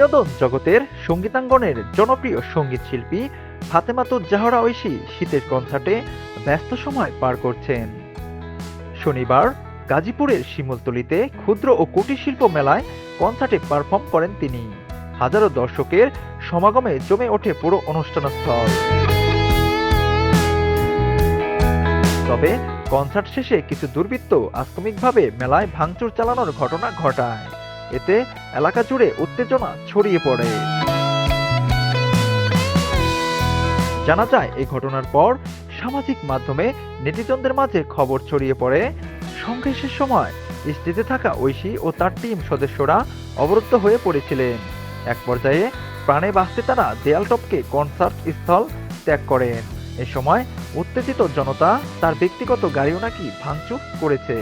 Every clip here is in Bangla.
বিনোদন জগতের সঙ্গীতাঙ্গনের জনপ্রিয় সংগীত শিল্পী ফাতেমাতুজ জাহরা ঐশী শীতের কনসার্টে ব্যস্ত সময় পার করছেন। শনিবার গাজীপুরের শিমুলতলিতে ক্ষুদ্র ও কুটির শিল্প মেলায় কনসার্টে পারফর্ম করেন তিনি। হাজারো দর্শকের সমাগমে জমে ওঠে পুরো অনুষ্ঠানস্থল। তবে কনসার্ট শেষে কিছু দুর্বৃত্ত আস্তমিকভাবে মেলায় ভাঙচুর চালানোর ঘটনা ঘটায়। এতে এলাকা জুড়ে উত্তেজনা ছড়িয়ে পড়ে। জানা যায়, এই ঘটনার পর সামাজিক মাধ্যমে নেটিজনদের মাঝে খবর ছড়িয়ে পড়ে। সংঘর্ষের সময় স্টেজে থাকা ঐশী ও তার টিম সদস্যরা অবরুদ্ধ হয়ে পড়েছিলেন। এক পর্যায়ে প্রাণে বাঁচতে তারা দেয়াল টপকে কনসার্ট স্থল ত্যাগ করেন। এ সময় উত্তেজিত জনতা তার ব্যক্তিগত গাড়িও নাকি ভাঙচুর করেছে।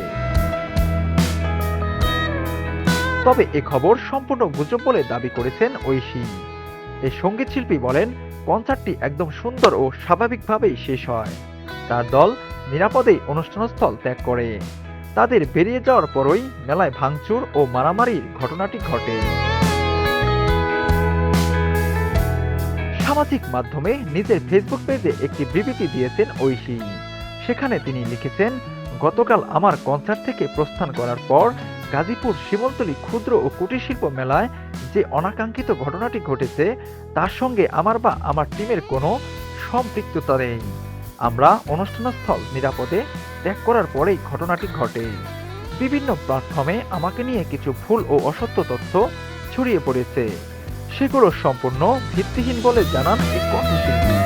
তবে এ খবর সম্পূর্ণ গুজব বলে দাবি করেছেন ঐশী। এই সংগীত শিল্পী বলেন, কনসার্টটি একদম সুন্দর ও স্বাভাবিকভাবেই শেষ হয়। তার দল নিরাপদেই অনুষ্ঠানস্থল ত্যাগ করে। তাদের বেরিয়ে যাওয়ার পরই মেলায় ভাঙচুর ও মারামারির ঘটনাটি ঘটে। সামাজিক মাধ্যমে নিজের ফেসবুক পেজে একটি বিবৃতি দিয়েছেন ঐশী। সেখানে তিনি লিখেছেন, গতকাল আমার কনসার্ট থেকে প্রস্থান করার পর গাজীপুর শিমলতলি ক্ষুদ্র ও কুটির শিল্প মেলায় যে অনাকাঙ্ক্ষিত ঘটনাটি ঘটেছে, তার সঙ্গে আমার বা আমার টিমের কোনো সম্পৃক্ততা নেই। আমরা অনুষ্ঠানস্থল নিরাপদে ত্যাগ করার পরেই ঘটনাটি ঘটে। বিভিন্ন প্ল্যাটফর্মে আমাকে নিয়ে কিছু ভুল ও অসত্য তথ্য ছড়িয়ে পড়েছে। সেগুলো সম্পূর্ণ ভিত্তিহীন বলে জানান এই কণ্ঠশিল্পী